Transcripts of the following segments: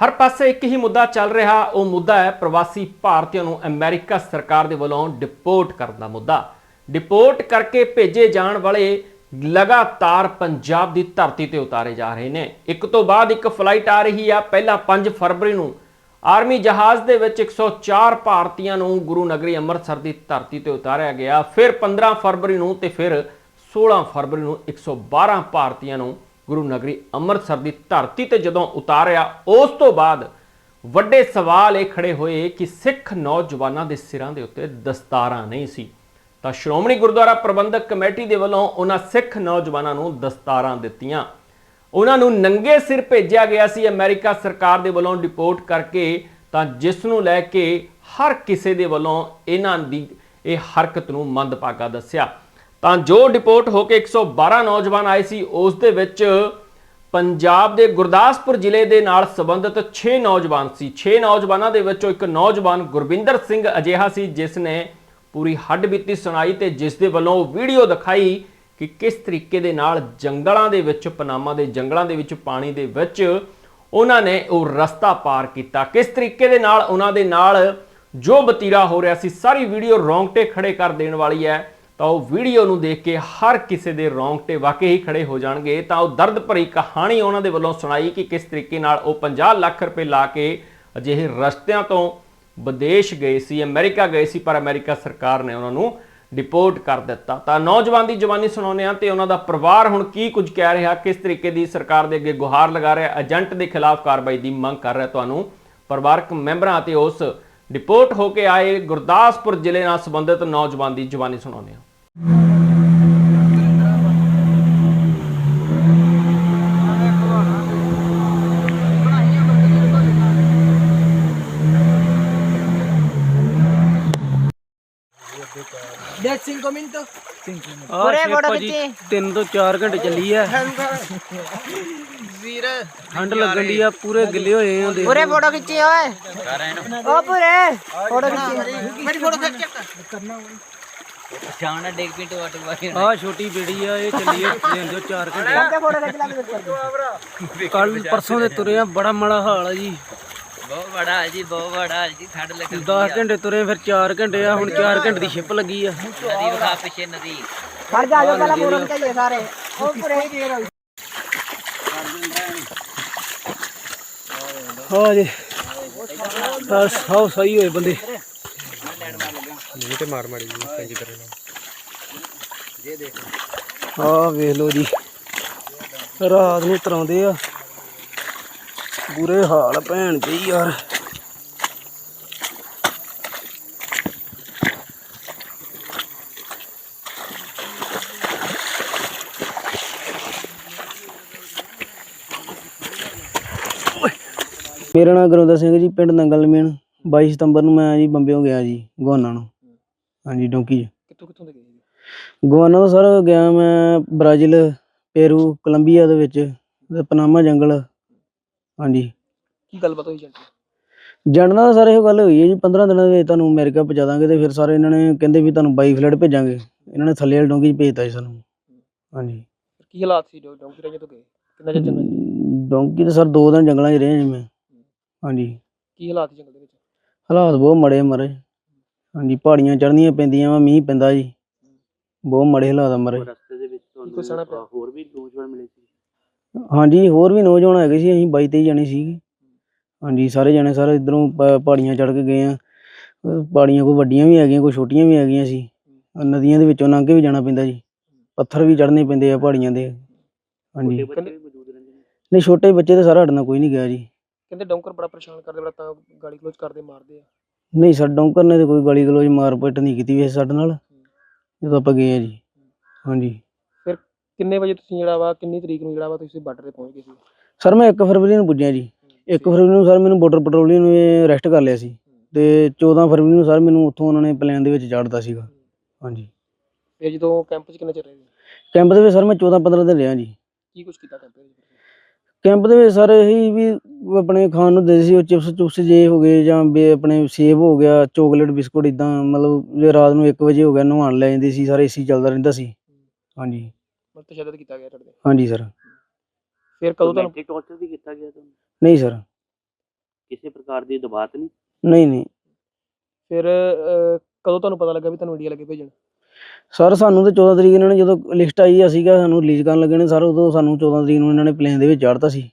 ਹਰ ਪਾਸੇ ਇੱਕ ਹੀ ਮੁੱਦਾ ਚੱਲ ਰਿਹਾ, ਉਹ ਮੁੱਦਾ ਹੈ ਪ੍ਰਵਾਸੀ ਭਾਰਤੀਆਂ ਨੂੰ ਅਮਰੀਕਾ ਸਰਕਾਰ ਦੇ ਵੱਲੋਂ ਡਿਪੋਰਟ ਕਰਨ ਦਾ ਮੁੱਦਾ। ਡਿਪੋਰਟ ਕਰਕੇ ਭੇਜੇ ਜਾਣ ਵਾਲੇ ਲਗਾਤਾਰ ਪੰਜਾਬ ਦੀ ਧਰਤੀ ਤੇ ਉਤਾਰੇ ਜਾ ਰਹੇ ਨੇ। ਇੱਕ ਤੋਂ ਬਾਅਦ ਇੱਕ ਫਲਾਈਟ ਆ ਰਹੀ ਆ, ਪਹਿਲਾਂ 5 ਫਰਵਰੀ ਨੂੰ। ਆਰਮੀ ਜਹਾਜ਼ ਦੇ ਵਿੱਚ 104 ਭਾਰਤੀਆਂ ਨੂੰ ਗੁਰੂ ਨਗਰੀ ਅੰਮ੍ਰਿਤਸਰ ਦੀ ਧਰਤੀ ਤੇ ਉਤਾਰਿਆ ਗਿਆ। ਫਿਰ 15 ਫਰਵਰੀ ਨੂੰ ਤੇ ਫਿਰ 16 ਫਰਵਰੀ ਨੂੰ 112 ਭਾਰਤੀਆਂ ਨੂੰ ਗੁਰੂ ਨਗਰੀ ਅੰਮ੍ਰਿਤਸਰ ਦੀ ਧਰਤੀ ਤੇ ਜਦੋਂ ਉਤਾਰਿਆ, ਉਸ ਤੋਂ ਬਾਅਦ ਵੱਡੇ ਸਵਾਲ ਇਹ ਖੜੇ ਹੋਏ ਕਿ ਸਿੱਖ ਨੌਜਵਾਨਾਂ ਦੇ ਸਿਰਾਂ ਦੇ ਉੱਤੇ ਦਸਤਾਰਾਂ ਨਹੀਂ ਸੀ। ਤਾਂ ਸ਼੍ਰੋਮਣੀ ਗੁਰਦੁਆਰਾ ਪ੍ਰਬੰਧਕ ਕਮੇਟੀ ਦੇ ਵੱਲੋਂ ਉਹਨਾਂ ਸਿੱਖ ਨੌਜਵਾਨਾਂ ਨੂੰ ਦਸਤਾਰਾਂ ਦਿੱਤੀਆਂ। ਉਹਨਾਂ ਨੂੰ ਨੰਗੇ ਸਿਰ ਭੇਜਿਆ ਗਿਆ ਸੀ। ਅਮਰੀਕਾ ਸਰਕਾਰ ਦੇ ਵੱਲੋਂ ਡਿਪੋਰਟ ਕਰਕੇ ਤਾਂ ਜਿਸ ਨੂੰ ਲੈ ਕੇ ਹਰ ਕਿਸੇ ਦੇ ਵੱਲੋਂ ਇਹਨਾਂ ਦੀ ਇਹ ਹਰਕਤ ਨੂੰ ਮੰਦਭਾਗਾ ਦੱਸਿਆ। ਤਾਂ ਜੋ ਡਿਪੋਰਟ ਹੋ ਕੇ 112 ਨੌਜਵਾਨ ਆਏ ਸੀ, ਉਸ ਦੇ ਵਿੱਚ ਪੰਜਾਬ ਦੇ ਗੁਰਦਾਸਪੁਰ ਜ਼ਿਲ੍ਹੇ ਦੇ ਨਾਲ ਸੰਬੰਧਿਤ 6 ਨੌਜਵਾਨ ਸੀ। 6 ਨੌਜਵਾਨਾਂ ਦੇ ਵਿੱਚੋਂ ਇੱਕ ਨੌਜਵਾਨ ਗੁਰਵਿੰਦਰ ਸਿੰਘ ਅਜਿਹਾ ਸੀ, ਜਿਸ ਨੇ ਪੂਰੀ ਹੱਡਬੀਤੀ ਸੁਣਾਈ ਤੇ ਜਿਸ ਦੇ ਵੱਲੋਂ ਵੀਡੀਓ ਦਿਖਾਈ ਕਿ ਕਿਸ ਤਰੀਕੇ ਦੇ ਨਾਲ ਜੰਗਲਾਂ ਦੇ ਵਿੱਚ, ਪਨਾਮਾ ਦੇ ਜੰਗਲਾਂ ਦੇ ਵਿੱਚ, ਪਾਣੀ ਦੇ ਵਿੱਚ ਉਹਨਾਂ ਨੇ ਉਹ ਰਸਤਾ ਪਾਰ ਕੀਤਾ। ਕਿਸ ਤਰੀਕੇ ਦੇ ਨਾਲ ਉਹਨਾਂ ਦੇ ਨਾਲ ਜੋ ਬਤੀਰਾ ਹੋ ਰਿਹਾ ਸੀ, ਸਾਰੀ ਵੀਡੀਓ ਰੌਂਗਟੇ ਖੜੇ ਕਰ ਦੇਣ ਵਾਲੀ ਹੈ। ਤਾਂ ਉਹ ਵੀਡੀਓ ਨੂੰ ਦੇਖ ਕੇ ਹਰ ਕਿਸੇ ਦੇ ਰੌਂਗਟੇ ਵਾਕਈ ਹੀ ਖੜੇ ਹੋ ਜਾਣਗੇ। ਤਾਂ ਉਹ ਦਰਦ ਭਰੀ ਕਹਾਣੀ ਉਹਨਾਂ ਦੇ ਵੱਲੋਂ ਸੁਣਾਈ ਕਿ ਕਿਸ ਤਰੀਕੇ ਨਾਲ ਉਹ 50 ਲੱਖ ਰੁਪਏ ਲਾ ਕੇ ਅਜਿਹੇ ਰਸਤਿਆਂ ਤੋਂ ਵਿਦੇਸ਼ ਗਏ ਸੀ, ਅਮਰੀਕਾ ਗਏ ਸੀ, ਪਰ ਅਮਰੀਕਾ ਸਰਕਾਰ ਨੇ ਉਹਨਾਂ ਨੂੰ ਡਿਪੋਰਟ ਕਰ ਦਿੱਤਾ। ਤਾਂ ਨੌਜਵਾਨ ਦੀ ਜਵਾਨੀ ਸੁਣਾਉਂਦੇ ਆ ਤੇ ਉਹਨਾਂ ਦਾ ਪਰਿਵਾਰ ਹੁਣ ਕੀ ਕੁਝ ਕਹਿ ਰਿਹਾ, ਕਿਸ ਤਰੀਕੇ ਦੀ ਸਰਕਾਰ ਦੇ ਅੱਗੇ ਗੁਹਾਰ ਲਗਾ ਰਿਹਾ, ਏਜੰਟ ਦੇ ਖਿਲਾਫ ਕਾਰਵਾਈ ਦੀ ਮੰਗ ਕਰ ਰਿਹਾ ਤੁਹਾਨੂੰ ਪਰਿਵਾਰਕ ਮੈਂਬਰਾਂ ਅਤੇ ਉਸ ਡਿਪੋਰਟ ਹੋ ਕੇ ਆਏ ਗੁਰਦਾਸਪੁਰ ਜ਼ਿਲ੍ਹੇ ਨਾਲ ਸੰਬੰਧਿਤ ਨੌਜਵਾਨ ਦੀ ਜਵਾਨੀ ਸੁਣਾਉਂਦੇ ਆ Dead cinco minutos. ਔਰੇ ਫੋਟੋ ਖਿੱਚੀ 3 ਤੋਂ 4 ਘੰਟੇ ਚੱਲੀ ਆ ਵੀਰ ਠੰਡ ਲੱਗਣ ਦੀ ਆ ਪੂਰੇ ਗਿੱਲੇ ਹੋਏ ਆ ਦੇਖ ਪੂਰੇ ਫੋਟੋ ਖਿੱਚੀ ਓਏ ਓ ਪੂਰੇ ਫੋਟੋ ਖਿੱਚੀ ਮੇਰੀ ਫੋਟੋ ਖਿੱਚ ਚੱਕ ਆ ਛੋਟੀ ਬੇੜੀ ਆ ਇਹ ਚੱਲੀ ਆ ਤੋਂ 4 ਘੰਟੇ ਫੋਟੋ ਖਿੱਚ ਲੈ ਕੱਲ ਪਰਸੋਂ ਦੇ ਤੁਰੇ ਆ ਬੜਾ ਮਾੜਾ ਹਾਲ ਆ ਜੀ। ਬਹੁਤ ਬੜਾ ਹੈ ਜੀ ਬਹੁਤ ਬੜਾ ਹੈ ਜੀ ਠੰਡ ਲੱਗ 10 ਘੰਟੇ ਤੁਰੇ ਫਿਰ 4 ਘੰਟੇ ਆ ਹੁਣ 4 ਘੰਟੇ ਦੀ ਸ਼ਿਪ ਲੱਗੀ ਆ। ਨਦੀ ਵਿਖਾ ਪਿੱਛੇ ਨਦੀ। ਖੜ ਜਾ ਜੋ ਪਹਿਲਾਂ ਫੋਟੋ ਖਿਚਾਈਏ ਸਾਰੇ। ਓ ਪੂਰੇ ਹਾਂ ਜੀ। ਬਸ ਸੌ ਸਹੀ ਹੋਏ ਬੰਦੇ। ਆ ਵੇਖ ਲਓ ਜੀ। ਰਾਤ ਨੂੰ ਤਰਾਉਂਦੇ ਆ। ਬੁਰੇ ਹਾਲ ਭੈਣ ਜੀ ਯਾਰ। ਮੇਰਾ ਨਾਮ ਗੁਰਵਿੰਦਰ ਸਿੰਘ ਜੀ ਪਿੰਡ ਨੰਗਲ ਮੇਨ। 22 ਸਤੰਬਰ ਨੂੰ ਮੈਂ ਜੀ ਬੰਬਿਓ ਗਿਆ ਜੀ ਗਵਾਨਾ ਨੂੰ। ਹਾਂਜੀ ਡੋਂਕੀ 'ਚ ਕਿੱਥੋਂ ਕਿੱਥੋਂ ਦੇ ਗਏ ਜੀ? ਗਵਾਨਾ ਤੋਂ ਸਰ ਗਿਆ ਮੈਂ ਬ੍ਰਾਜ਼ੀਲ ਪੇਰੂ ਕੋਲੰਬੀਆ ਦੇ ਵਿੱਚ ਤੇ ਪਨਾਮਾ ਜੰਗਲ। ਹਾਂਜੀ। ਕੀ ਗੱਲਬਾਤ ਹੋਈ ਏਜੰਟ ਜਾਣਨਾ ਤਾਂ ਸਰ ਇਹ ਗੱਲ ਹੋਈ ਹੈ ਜੀ 15 ਦਿਨਾਂ ਦੇ ਵਿੱਚ ਤੁਹਾਨੂੰ ਅਮਰੀਕਾ ਪਹੁੰਚਾ ਦਾਂਗੇ ਤੇ ਫਿਰ ਸਾਰੇ ਇਹਨਾਂ ਨੇ ਕਹਿੰਦੇ ਵੀ ਤੁਹਾਨੂੰ ਬਾਈ ਫਲੈਟ ਭੇਜਾਂਗੇ। ਇਹਨਾਂ ਨੇ ਥੱਲੇ ਵਾਲੀ ਡੋਂਕੀ 'ਚ ਭੇਜਤਾ ਜੀ ਸਾਨੂੰ। ਹਾਂਜੀ। ਕੀ ਹਾਲਾਤ ਸੀ ਜੋ ਡੌਂਕੀ ਰਾਜੇ ਤੋਂ ਗਏ? ਕਿੰਨਾ ਚਿਰ ਚੱਲਣਾ ਜੀ ਡੋਂਕੀ ਤਾਂ ਸਰ ਦੋ ਦਿਨ ਜੰਗਲਾਂ 'ਚ ਰਹੇ ਜੀ ਮੈਂ। ਹਾਂਜੀ। ਕੀ ਹਾਲਾਤ ਸੀ ਜੰਗਲ ਦੇ ਵਿੱਚ? ਹਾਲਾਤ ਬਹੁਤ ਮਾੜੇ ਮਾਰੇ ਹਾਂਜੀ ਪਹਾੜੀਆਂ ਚੜ੍ਹਨੀਆਂ ਪੈਂਦੀਆਂ ਵਾ ਮੀਂਹ ਪੈਂਦਾ ਜੀ। ਬਹੁਤ ਮਾੜੇ ਹਾਲਾਤ ਆ ਮਾਰੇ ਕੋਈ ਪਿਆ। ਹਾਂਜੀ ਹੋਰ ਵੀ ਨੌਜਵਾਨ ਹੈਗੇ ਸੀ ਅਸੀਂ 22 23 ਜਣੇ ਸੀਗੇ। ਹਾਂਜੀ ਸਾਰੇ ਜਣੇ ਸਾਰੇ ਇਧਰੋਂ ਪਹਾੜੀਆਂ ਚੜ੍ਹ ਕੇ ਗਏ ਆ। ਪਹਾੜੀਆਂ ਕੋਈ ਵੱਡੀਆਂ ਵੀ ਹੈਗੀਆਂ ਕੋਈ ਛੋਟੀਆਂ ਵੀ ਹੈਗੀਆਂ ਸੀ। ਨਦੀਆਂ ਦੇ ਵਿੱਚੋਂ ਲੰਘ ਕੇ ਵੀ ਜਾਣਾ ਪੈਂਦਾ ਜੀ। ਪੱਥਰ ਵੀ ਚੜ੍ਹਨੇ ਪੈਂਦੇ ਆ ਪਹਾੜੀਆਂ ਦੇ। ਹਾਂਜੀ। ਨਹੀਂ ਛੋਟੇ ਬੱਚੇ ਤਾਂ ਸਾਰਾ ਨਾਲ ਕੋਈ ਨਹੀਂ ਗਿਆ ਜੀ। ਕਹਿੰਦੇ ਡੌਂਕਰ ਬੜਾ ਪਰੇਸ਼ਾਨ ਕਰਦੇ ਬੜਾ ਤਾਂ ਗਾਲੀ ਕਲੋਜ਼ ਕਰਦੇ ਮਾਰਦੇ ਆ। ਨਹੀਂ ਸਰ ਡੌਂਕਰ ਨੇ ਤੇ ਕੋਈ ਗਾਲੀ ਗਲੋਚ ਮਾਰ ਪਿੱਟ ਨਹੀਂ ਕੀਤੀ ਵੈਸੇ ਸਾਡੇ ਨਾਲ। ਜਦੋਂ ਆਪਾਂ ਗਏ ਆ ਜੀ। ਹਾਂਜੀ। ਕਿੰਨੇ ਵਜੇ ਤੁਸੀਂ ਜਿਹੜਾ ਵਾ ਕਿੰਨੀ ਤਰੀਕ ਨੂੰ ਜਿਹੜਾ ਵਾ ਤੁਸੀਂ ਬਾਰਡਰ ਤੇ ਪਹੁੰਚ ਗਏ ਸੀ? ਸਰ ਮੈਂ 1 ਫਰਵਰੀ ਨੂੰ ਪੁੱਜਿਆ ਜੀ। 1 ਫਰਵਰੀ ਨੂੰ ਸਰ ਮੈਨੂੰ ਬਾਰਡਰ ਪੈਟਰੋਲਿੰਗ ਨੇ ਅਰੈਸਟ ਕਰ ਲਿਆ ਸੀ। ਤੇ 14 ਫਰਵਰੀ ਨੂੰ ਸਰ ਮੈਨੂੰ ਉੱਥੋਂ ਉਹਨਾਂ ਨੇ ਪਲਾਨ ਦੇ ਵਿੱਚ ਚਾੜਤਾ ਸੀਗਾ। ਹਾਂਜੀ। ਫਿਰ ਜਦੋਂ ਕੈਂਪ 'ਚ ਕਿੰਨੇ ਚਿਰ ਰਹੇ? ਕੈਂਪ ਦੇ ਵਿੱਚ ਸਰ ਮੈਂ 14 15 ਦਿਨ ਰਿਹਾ ਜੀ। ਕੀ ਕੁਝ ਕੀਤਾ ਕੈਂਪ ਦੇ ਵਿੱਚ? ਕੈਂਪ ਦੇ ਵਿੱਚ ਸਰ ਇਹੀ ਵੀ ਆਪਣੇ ਖਾਣ ਨੂੰ ਦੇ ਸੀ ਉਹ ਚਿਪਸ ਚੁਪਸ ਜੇ ਹੋ ਗਏ ਜਾਂ ਬੇ ਆਪਣੇ ਸੇਬ ਹੋ ਗਿਆ ਚੋਕਲੇਟ ਬਿਸਕੁਟ ਇਦਾਂ ਮਤਲਬ ਜੇ ਰਾਤ ਨੂੰ 1 ਵਜੇ ਹੋ ਗਿਆ ਨਹਾਉਣ ਲੈ ਜਾਂਦੇ ਸੀ ਸਾਰੇ ਏਸੀ ਚੱਲਦਾ ਰਹਿੰਦਾ ਸੀ। ਹਾਂਜੀ। ਮਤਲਬ ਤਸ਼ੱਦਦ ਕੀਤਾ ਗਿਆ ਤੁਹਾਡੇ ਤੇ। ਹਾਂਜੀ ਸਰ ਫਿਰ ਕਦੋਂ ਤੁਹਾਨੂੰ ਨਹੀਂ ਸਰ ਕਿਸੇ ਪ੍ਰਕਾਰ ਦੀ ਦਬਾਅ ਤਾਂ ਨਹੀਂ? ਨਹੀਂ ਨਹੀਂ। ਫਿਰ ਅਹ, ਕਦੋਂ ਤੁਹਾਨੂੰ ਪਤਾ ਲੱਗਾ ਵੀ ਤੁਹਾਨੂੰ ਇੰਡੀਆ ਲੱਗੇ ਭੇਜਣ? ਸਰ ਸਾਨੂੰ ਤੇ 14 ਤਰੀਕ ਇਹਨਾਂ ਨੇ ਜਦੋਂ ਲਿਸਟ ਆਈ ਸੀਗਾ ਸਾਨੂੰ ਰਿਲੀਜ਼ ਕਰਨ ਲੱਗੇ ਨੇ ਸਰ ਉਦੋਂ ਸਾਨੂੰ 14 ਤਰੀਕ ਨੂੰ ਇਹਨਾਂ ਨੇ ਪਲੇਨ ਦੇ ਵਿੱਚ ਚੜ੍ਹਤਾ ਸੀ।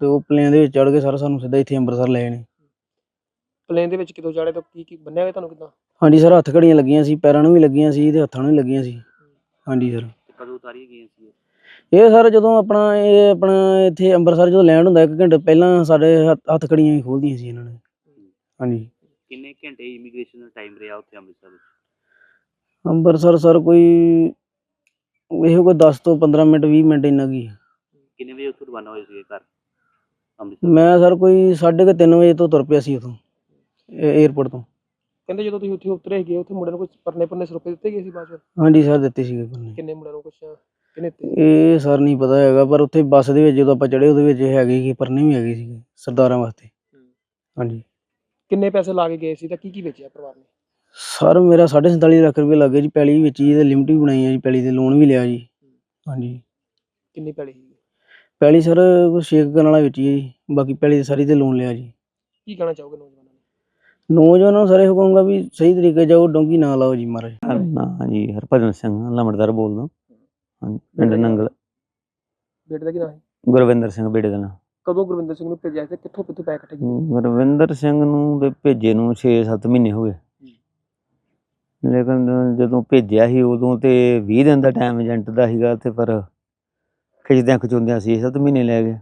ਤੇ ਉਹ ਪਲੇਨ ਦੇ ਵਿੱਚ ਚੜ੍ਹ ਕੇ ਸਰ ਸਾਨੂੰ ਸਿੱਧਾ ਇੱਥੇ ਅੰਮ੍ਰਿਤਸਰ ਲੈ ਨੇ। ਪਲੇਨ ਦੇ ਵਿੱਚ ਕਿਦੋਂ ਚੜੇ ਤਾਂ ਕੀ ਕੀ ਬੰਨਿਆ ਹੋਇਆ ਤੁਹਾਨੂੰ ਕਿਦਾਂ? ਹਾਂਜੀ ਸਰ ਹੱਥ ਘੜੀਆਂ ਲੱਗੀਆਂ ਸੀ ਪੈਰਾਂ ਨੂੰ ਵੀ ਲੱਗੀਆਂ ਸੀ ਤੇ ਹੱਥਾਂ ਨੂੰ ਵੀ ਲੱਗੀਆਂ ਸੀ। ਹਾਂਜੀ ਸਰ। ਕਦੋਂ ਉਤਾਰੀਆਂ ਗਈਆਂ ਸੀ ਇਹ? ਇਹ ਸਰ ਜਦੋਂ ਆਪਣਾ ਇਹ ਆਪਣਾ ਇੱਥੇ ਅੰਮ੍ਰਿਤਸਰ ਜਦੋਂ ਲੈਂਡ ਹੁੰਦਾ ਇੱਕ ਘੰਟੇ ਪਹਿਲਾਂ ਸਾਡੇ ਹੱਥ- ਹੱਥ ਘੜੀਆਂ ਹੀ ਖੋਲਦੀਆਂ ਸੀ ਇਹਨਾਂ ਨੇ। ਹਾਂਜੀ। ਕਿੰਨੇ ਘੰਟੇ ਇਮੀਗ੍ਰੇਸ਼ਨ ਦਾ ਟਾਈਮ ਰਿਹਾ ਉੱਥੇ ਅੰਮ੍ਰਿਤਸਰ ਵਿੱਚ? ਅੰਮ੍ਰਿਤਸਰ ਸਰ ਕੋਈ ਇਹੋ ਕੋਈ 10 ਤੋਂ 15 ਮਿੰਟ 20 ਮਿੰਟ ਇੰਨਾ ਕੀ। ਕਿੰਨੇ ਵਜੇ ਉੱਥੋਂ ਰਵਾਨਾ ਹੋਏ ਸੀਗੇ ਘਰ? ਅੰਮ੍ਰਿਤਸਰ। ਮੈਂ ਸਰ ਕੋਈ 3:30 ਵਜੇ ਤੋਂ ਤੁਰ ਪਿਆ ਸੀ ਉਥੋਂ 에ਅਰਪੋਰਟ ਤੋਂ। ਕਹਿੰਦੇ ਜਦੋਂ ਤੁਸੀਂ ਉੱਥੇ ਉਤਰੇ ਗਏ ਉੱਥੇ ਮੁੰਡਿਆਂ ਨੂੰ ਕੁਝ ਪਰਨੇ ਪਰਨੇ ਸਰੋਪੇ ਦਿੱਤੇ ਗਏ ਸੀ ਬਾਅਦ ਚ? ਹਾਂਜੀ ਸਰ ਦਿੱਤੇ ਸੀਗੇ ਕਿੰਨੇ ਮੁੰਡਿਆਂ ਨੂੰ ਕੁਝ ਕਿੰਨੇ ਦਿੱਤੇ ਇਹ ਸਰ ਨਹੀਂ ਪਤਾ ਹੈਗਾ ਪਰ ਉੱਥੇ ਬੱਸ ਦੇ ਵਿੱਚ ਜਦੋਂ ਆਪਾਂ ਚੜੇ ਉਹਦੇ ਵਿੱਚ ਹੈਗੇ ਸੀ ਪਰਨੇ ਵੀ ਹੈਗੇ ਸੀਗੇ ਸਰਦਾਰਾਂ ਵਾਸਤੇ। ਹਾਂਜੀ। ਕਿੰਨੇ ਪੈਸੇ ਲਾ ਕੇ ਗਏ ਸੀ ਤਾਂ ਕੀ ਕੀ ਵੇਚਿਆ ਪਰਿਵਾਰ ਨੇ? ਸਰ ਮੇਰਾ 47.5 ਲੱਖ ਰੁਪਏ ਲੱਗੇ ਜੀ ਪੈਲੀ ਵਿੱਚ ਹੀ ਤੇ ਲਿਮਟ ਵੀ ਬਣਾਈ ਹੈ ਜੀ ਪੈਲੀ ਤੇ ਲੋਨ ਵੀ ਲਿਆ ਜੀ। ਹਾਂਜੀ। ਕਿੰਨੀ ਪੈਲੀ ਸੀ? ਪੈਲੀ ਸਰ ਸ਼ੇਕ ਕਰਨ ਵਾਲਾ ਵਿੱਚ ਹੀ ਹੈ ਜੀ ਬਾਕੀ ਪੈਲੀ ਤੇ ਸਾਰੀ ਤੇ ਲੋਨ ਲਿਆ ਜੀ। ਕੀ ਕਹਿਣਾ ਚਾਹੋਗੇ ਨੌਜਵਾਨਾਂ ਨੂੰ? ਨੌਜਵਾਨਾਂ ਨੂੰ ਸਰ ਇਹੋ ਕਹੂੰਗਾ ਵੀ ਸਹੀ ਤਰੀਕੇ ਜਾਓ ਡੋਂਗੀ ਨਾ ਲਾਓ ਜੀ ਮਹਾਰਾਜ। ਹਾਂਜੀ ਹਰਭਜਨ ਸਿੰਘ ਲੰਬੜਦਾਰ ਬੋਲਦਾ। ਹਾਂਜੀ ਪਿੰਡ ਨੰਗਲ। ਬੇਟੇ ਦਾ ਕੀ ਨਾਮ ਹੈ? ਗੁਰਵਿੰਦਰ ਸਿੰਘ ਬੇੜੇ ਦਾ ਨਾਂ। ਕਦੋਂ ਗੁਰਵਿੰਦਰ ਸਿੰਘ ਨੂੰ ਭੇਜਿਆ ਸੀ ਤੇ ਕਿੱਥੋਂ ਕਿੱਥੋਂ ਪੈਸੇ ਇਕੱਠੇ ਕੀਤੇ? ਗੁਰਵਿੰਦਰ ਸਿੰਘ ਨੂੰ ਤੇ ਭੇਜੇ ਨੂੰ 6-7 ਮਹੀਨੇ ਹੋ ਗਏ। ਲੇਕਿਨ ਜਦੋਂ ਭੇਜਿਆ ਸੀ ਉਦੋਂ ਤੇ 20 ਦਿਨ ਦਾ ਟਾਈਮ ਏਜੰਟ ਦਾ ਸੀਗਾ ਤੇ ਪਰ ਖਿੱਚਦਿਆਂ ਖਚੁੰਦਿਆਂ 6-7 ਮਹੀਨੇ ਲੈ ਗਏ।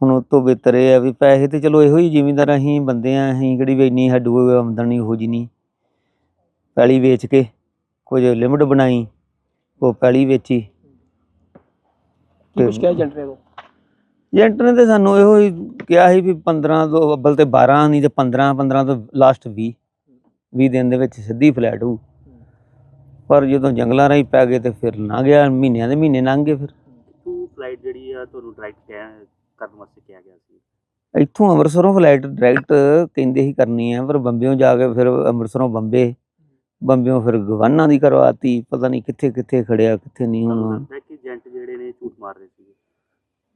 ਹੁਣ ਉਹ ਤੋਂ ਬਿਹਤਰ ਇਹ ਆ ਵੀ ਪੈਸੇ ਤੇ ਚਲੋ ਇਹੋ ਹੀ ਜ਼ਿਮੀਂਦਾਰ ਅਸੀਂ ਬੰਦੇ ਆ ਅਸੀਂ ਕਿਹੜੀ ਵੀ ਇੰਨੀ ਸਾਡੂ ਆਮਦਨੀ ਹੋ ਜੀ ਨਹੀਂ ਪੈਲੀ ਵੇਚ ਕੇ ਕੁਝ ਲਿਮਟ ਬਣਾਈ ਉਹ ਪੈਲੀ ਵੇਚੀ। ਕੁਝ ਕਿਹਾ ਏਜੰਟ ਨੇ ਏਜੰਟ ਨੇ ਤੇ ਸਾਨੂੰ ਇਹੋ ਹੀ ਕਿਹਾ ਸੀ ਵੀ 15 ਤੋਂ ਅੱਬਲ ਤੇ 12 ਨਹੀਂ ਤੇ 15 15 ਤੋਂ ਲਾਸਟ 20 20 ਦਿਨ ਦੇ ਵਿੱਚ ਸਿੱਧੀ ਫਲੈਟ ਹੋਊ। ਪਰ ਜਦੋਂ ਜੰਗਲਾਂ ਰਾਹੀਂ ਪੈ ਗਏ ਤੇ ਫਿਰ ਲੰਘ ਗਿਆ ਮਹੀਨਿਆਂ ਦੇ ਮਹੀਨੇ ਲੰਘ ਗਏ ਫਿਰ। ਟੂ ਫਲਾਈਟ ਜਿਹੜੀ ਆ ਤੁਹਾਨੂੰ ਡਾਇਰੈਕਟ ਕਰਨ ਵਾਸਤੇ ਕਿਹਾ ਗਿਆ ਸੀ? ਇੱਥੋਂ ਅੰਮ੍ਰਿਤਸਰੋਂ ਫਲਾਈਟ ਡਾਇਰੈਕਟ ਕਹਿੰਦੇ ਹੀ ਕਰਨੀ ਹੈ ਪਰ ਬੰਬਿਓਂ ਜਾ ਕੇ ਫਿਰ ਅੰਮ੍ਰਿਤਸਰੋਂ ਬੰਬੇ। ਬੰਬਿਓਂ ਫਿਰ ਗਵਾਨਾ ਦੀ ਕਰਵਾਤੀ ਪਤਾ ਨਹੀਂ ਕਿੱਥੇ ਕਿੱਥੇ ਖੜਿਆ ਕਿੱਥੇ ਨਹੀਂ ਹੁਣ। ਕਿ ਏਜੰਟ ਜਿਹੜੇ ਨੇ ਝੂਠ ਮਾਰ ਰਹੇ ਸੀਗੇ?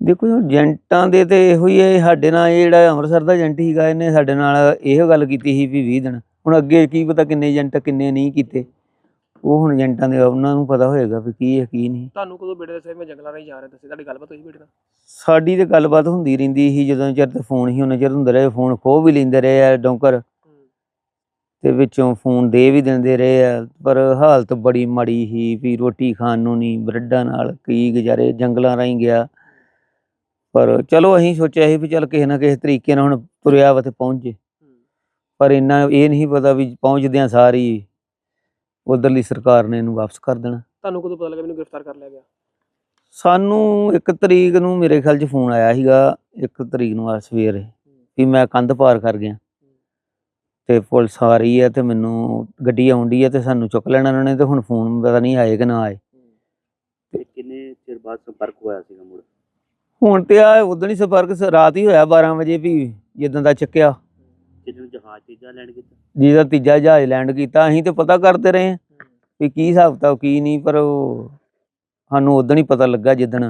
ਦੇਖੋ ਜੀ, ਏਜੰਟਾਂ ਦੇ ਤੇ ਇਹੋ ਹੀ ਹੈ ਸਾਡੇ ਨਾਲ ਇਹ ਜਿਹੜਾ ਅੰਮ੍ਰਿਤਸਰ ਦਾ ਏਜੰਟ ਸੀਗਾ ਇਹਨੇ ਸਾਡੇ ਨਾਲ ਇਹੋ ਗੱਲ ਕੀਤੀ ਸੀ ਵੀ 20 ਦਿਨ। ਹੁਣ ਅੱਗੇ ਕੀ ਪਤਾ ਕਿੰਨੇ ਏਜੰਟ ਕਿੰਨੇ ਨਹੀਂ ਕੀਤੇ। ਉਹ ਹੁਣ ਏਜੰਟਾਂ ਦੇ ਉਹਨਾਂ ਨੂੰ ਪਤਾ ਹੋਏਗਾ ਵੀ ਕੀ ਹੈ ਕੀ ਨਹੀਂ। ਤੁਹਾਨੂੰ ਕਦੋਂ ਬੇਟੇ ਦੱਸਿਆ ਮੈਂ ਜੰਗਲਾਂ ਰਾਹੀਂ ਜਾ ਰਿਹਾ ਦੱਸੇ ਤੁਹਾਡੀ ਗੱਲਬਾਤ ਹੋਈ ਬੇਟੇ ਨਾਲ? ਸਾਡੀ ਤੇ ਗੱਲਬਾਤ ਹੁੰਦੀ ਰਹਿੰਦੀ ਸੀ ਜਦੋਂ ਚਿਰ ਤੇ ਫੋਨ ਸੀ ਉਹਨਾਂ ਚਿਰ ਹੁੰਦੇ ਰਹੇ ਫੋਨ ਖੋਹ ਵੀ ਲੈਂਦੇ ਰਹੇ ਆ ਡੌਂਕਰ। ਤੇ ਵਿੱਚੋਂ ਫੋਨ ਦੇ ਵੀ ਦਿੰਦੇ ਰਹੇ ਆ ਪਰ ਹਾਲਤ ਬੜੀ ਮਾੜੀ ਸੀ ਵੀ ਰੋਟੀ ਖਾਣ ਨੂੰ ਨਹੀਂ ਬਰੱਡਾਂ ਨਾਲ ਕੀ ਗੁਜ਼ਾਰੇ ਜੰਗਲਾਂ ਰਾਹੀਂ ਗਿਆ। ਪਰ ਚਲੋ ਅਸੀਂ ਸੋਚਿਆ ਸੀ ਵੀ ਚੱਲ ਕਿਸੇ ਨਾ ਕਿਸੇ ਤਰੀਕੇ ਨਾਲ ਹੁਣ ਤੁਰਿਆ ਵਾ ਤੇ ਪਹੁੰਚ। ਜੇ ਪਰ ਇੰਨਾ ਇਹ ਨਹੀਂ ਪਤਾ ਵੀ ਪਹੁੰਚਦਿਆਂ ਸਾਰੀ ਉਧਰਲੀ ਸਰਕਾਰ ਨੇ ਇਹਨੂੰ ਵਾਪਸ ਕਰ ਦੇਣਾ। ਤੁਹਾਨੂੰ ਕਦੋਂ ਪਤਾ ਲੱਗਾ ਮੈਨੂੰ ਗ੍ਰਿਫਤਾਰ ਕਰ ਲਿਆ ਗਿਆ? ਸਾਨੂੰ ਇੱਕ ਤਰੀਕ ਨੂੰ ਮੇਰੇ ਖਿਆਲ 'ਚ ਫੋਨ ਆਇਆ ਸੀਗਾ ਇੱਕ ਤਰੀਕ ਨੂੰ ਆ ਸਵੇਰੇ ਵੀ ਮੈਂ ਕੰਧ ਪਾਰ ਕਰ ਗਿਆ। ਤੇ ਪੁਲਿਸ ਆ ਰਹੀ ਹੈ ਤੇ ਮੈਨੂੰ ਗੱਡੀ ਆਉਂਦੀ ਹੈ ਤੇ ਸਾਨੂੰ ਚੁੱਕ ਲੈਣਾ ਉਹਨਾਂ ਨੇ ਤੇ ਹੁਣ ਫੋਨ ਪਤਾ ਨਹੀਂ ਆਏ ਕਿ ਨਾ ਆਏ। ਤੇ ਕਿੰਨੇ ਚਿਰ ਬਾਅਦ ਸੰਪਰਕ ਹੋਇਆ ਸੀਗਾ ਮੁੜ? ਹੁਣ ਤੇ ਆ ਉਦੋਂ ਹੀ ਸੰਪਰਕ ਰਾਤ ਹੀ ਹੋਇਆ 12 ਵਜੇ ਵੀ ਜਿੱਦਾਂ ਦਾ ਚੱਕਿਆ। ਜਿਹਨੂੰ ਜਹਾਜ਼ ਤੀਜਾ ਲੈਂਡ ਕੀਤਾ? ਜਿਹਦਾ ਤੀਜਾ ਜਹਾਜ਼ ਲੈਂਡ ਕੀਤਾ ਅਸੀਂ ਤੇ ਪਤਾ ਕਰਦੇ ਰਹੇ ਹਾਂ ਵੀ ਕੀ ਹਿਸਾਬ ਕਿਤਾਬ ਕੀ ਨਹੀਂ ਪਰ ਉਹ ਸਾਨੂੰ ਉਦੋਂ ਹੀ ਪਤਾ ਲੱਗਾ ਜਿੱਦਣ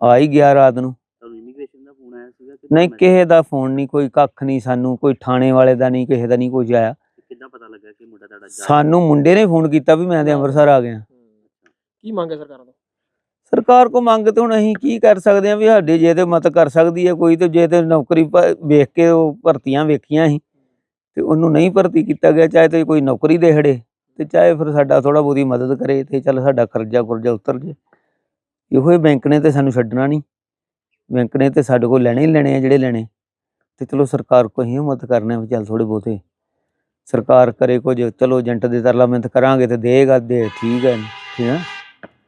ਆ ਹੀ ਗਿਆ ਰਾਤ ਨੂੰ। ਤੁਹਾਨੂੰ ਇਮੀਗ੍ਰੇਸ਼ਨ ਦਾ ਫੋਨ ਆਇਆ ਸੀਗਾ ਕਿ ਨਹੀਂ ਕਿਸੇ ਦਾ ਫੋਨ ਨਹੀਂ ਕੋਈ ਕੱਖ ਨਹੀਂ ਸਾਨੂੰ ਕੋਈ ਥਾਣੇ ਵਾਲੇ ਦਾ ਨਹੀਂ ਕਿਸੇ ਦਾ ਨਹੀਂ ਕੁਝ ਆਇਆ। ਕਿੱਦਾਂ ਪਤਾ ਲੱਗਾ ਕਿ ਮੁੰਡਾ ਤੁਹਾਡਾ ਜਾ ਸਾਨੂੰ ਮੁੰਡੇ ਨੇ ਫੋਨ ਕੀਤਾ ਵੀ ਮੈਂ ਤੇ ਅੰਮ੍ਰਿਤਸਰ ਆ ਗਿਆ। ਕੀ ਮੰਗ ਹੈ ਸਰਕਾਰਾਂ ਤੋਂ? ਸਰਕਾਰ ਕੋ ਮੰਗ ਤੇ ਹੁਣ ਅਸੀਂ ਕੀ ਕਰ ਸਕਦੇ ਆ ਵੀ ਸਾਡੇ ਜੇ ਤੇ ਮਤ ਕਰ ਸਕਦੀ ਹੈ, ਕੋਈ ਤੇ ਜੇ ਤੇ ਨੌਕਰੀ ਭ- ਵੇਖ ਕੇ ਉਹ ਭਰਤੀਆਂ ਵੇਖੀਆਂ ਸੀ ਤੇ ਉਹਨੂੰ ਨਹੀਂ ਭਰਤੀ ਕੀਤਾ ਗਿਆ, ਚਾਹੇ ਤੇ ਕੋਈ ਨੌਕਰੀ ਦੇ ਹੜੇ ਤੇ ਚਾਹੇ ਫਿਰ ਸਾਡਾ ਥੋੜਾ ਬਹੁਤੀ ਮਦਦ ਕਰੇ ਤੇ ਚੱਲ ਸਾਡਾ ਕਰਜ਼ਾ ਕੁਰਜ਼ਾ ਉਤਰ ਜੇ ਇਹੋ ਹੀ ਬੈਂਕ ਨੇ ਤੇ ਸਾਨੂੰ ਛੱਡਣਾ ਨਹੀਂ। ਬੈਂਕ ਨੇ ਤੇ ਸਾਡੇ ਕੋਲ ਲੈਣੇ ਹੀ ਲੈਣੇ ਆ ਜਿਹੜੇ ਲੈਣੇ। ਤੇ ਚਲੋ ਸਰਕਾਰ ਕੋ ਹੀ ਮਦਦ ਕਰਨਾ ਵੀ ਚੱਲ ਥੋੜੇ ਬਹੁਤੇ। ਸਰਕਾਰ ਕਰੇ ਕੁਝ, ਚਲੋ ਏਜੰਟ ਦੇ ਤਰਲਾ ਮਿਹਨਤ ਕਰਾਂਗੇ ਤੇ ਦੇਗਾ ਦੇ ਠੀਕ ਹੈ ਠੀਕ ਹੈ।